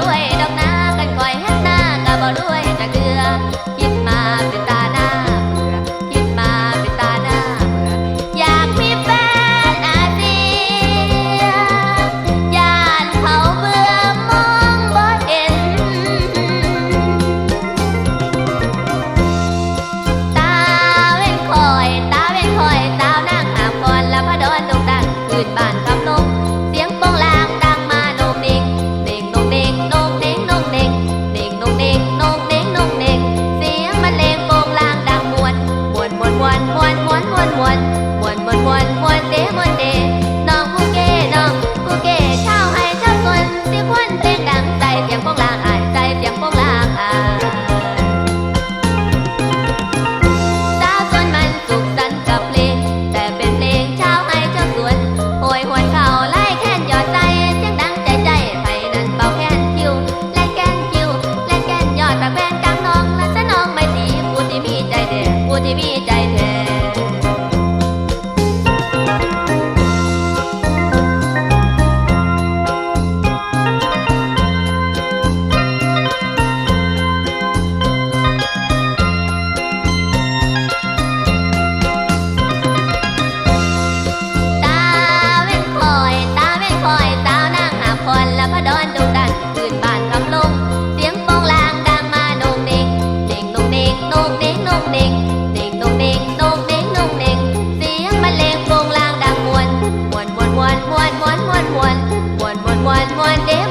รวย พดอนดงดังคืนบ้านคำลง เสียงปองลางดังมาโนงเน่งเน่งโนงเน่งโนงเน่งโนงเน่งเน่งโนงเน่งโนงเน่งโนงเน่งเสียงบรรเลงโปองลางดังมวนมวนมวนมวนมวนมวนมวนมวนมวนมวนมวนเด้